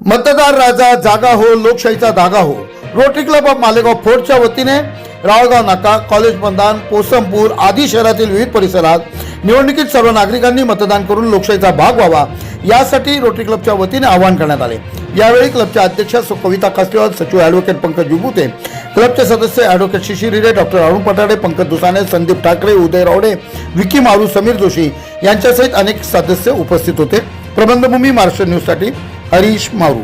मतदार राजा जागा हो लोकशाहीचा धागा हो. रोटरी क्लब ऑफ मालेगाव फोर्टच्या वतीने राळगाव नाका कॉलेज मैदान पोसमपूर आदी शहरातील विविध परिसरात निवडणुकीत सर्व नागरिकांनी मतदान करून लोकशाहीचा भाग व्हावा यासाठी रोटरी क्लबच्या वतीने आवाहन करण्यात आले. यावेळी क्लबच्या अध्यक्षा कविता कास्टेवाल सचिव ॲडव्होकेट पंकज जुबुते क्लबचे सदस्य ॲडव्होकेट शिशिर हिरे डॉक्टर अरुण पटाडे पंकज दुसाने संदीप ठाकरे उदय रावडे विकी मारू समीर जोशी यांच्यासहित अनेक सदस्य उपस्थित होते. प्रबंधभूमी महाराष्ट्र न्यूजसाठी हरीश मारू.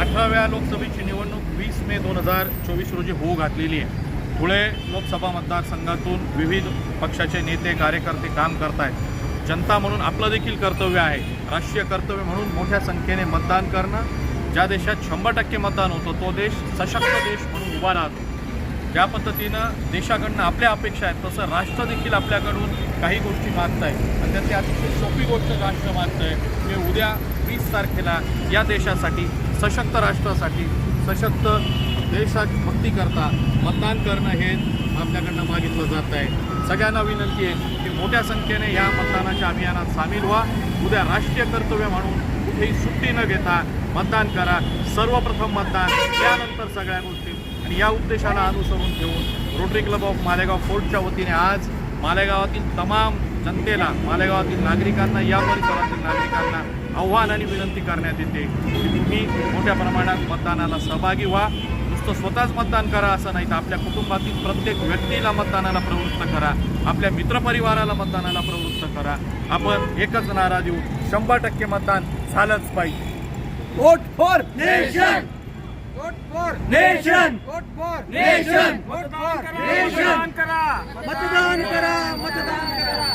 अठराव्या लोकसभेची निवडणूक वीस मे दोन हजार चोवीस रोजी होऊ घातलेली आहे. धुळे लोकसभा मतदारसंघातून विविध पक्षाचे नेते कार्यकर्ते काम करत आहेत जनता म्हणून आपलं देखील कर्तव्य आहे. राष्ट्रीय कर्तव्य म्हणून मोठ्या संख्येने मतदान करणं. ज्या देशात शंभर टक्के मतदान होतं तो देश सशक्त देश म्हणून उभा राहतो. ज्या पद्धतीनं देशाकडनं आपल्या अपेक्षा आहेत तसं राष्ट्र देखील आपल्याकडून काही गोष्टी मागत आहे आणि त्यातली अतिशय सोपी गोष्ट राष्ट्र मागतं आहे की उद्या वीस तारखेला या देशासाठी सशक्त राष्ट्रासाठी सशक्त देशभक्ती करता मतदान करणं हे आपल्याकडनं मागितलं जात आहे. सगळ्यांना विनंती आहे की मोठ्या संख्येने या मतदानाच्या अभियानात सामील व्हा. उद्या राष्ट्रीय कर्तव्य म्हणून कुठेही सुट्टी न घेता मतदान करा. सर्वप्रथम मतदान त्यानंतर सगळ्या गोष्टी. आणि या उद्देशाला अनुसरून घेऊन रोटरी क्लब ऑफ मालेगाव फोर्टच्या वतीने आज मालेगावातील तमाम जनतेला मालेगावातील नागरिकांना या परिसरातील नागरिकांना आव्हान आणि विनंती करण्यात येते. की तुम्ही मोठ्या प्रमाणात मतदानाला सहभागी व्हा. नुसतं स्वतःच मतदान करा असं नाही तर आपल्या कुटुंबातील प्रत्येक व्यक्तीला मतदानाला प्रवृत्त करा. आपल्या मित्रपरिवाराला मतदानाला प्रवृत्त करा. आपण एकच नारा देऊ. शंभर टक्के मतदान झालंच पाहिजे. Vote for nation. Vote for nation. Vote for nation. Vote for nation. मतदान करा मतदान करा मतदान करा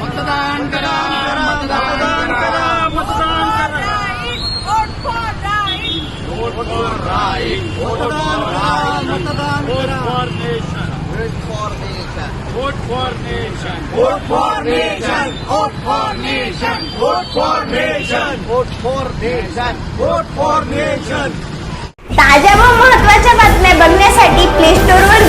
मतदान करा मतदान करा Vote for right. मतदान करा मतदान Vote करा for nation. Vote for nation. Vote for nation. Vote for nation. Vote for nation. Vote for nation. Vote for nation. ताज्या व महत्त्वाच्या बातम्या बघण्यासाठी प्ले स्टोअर वर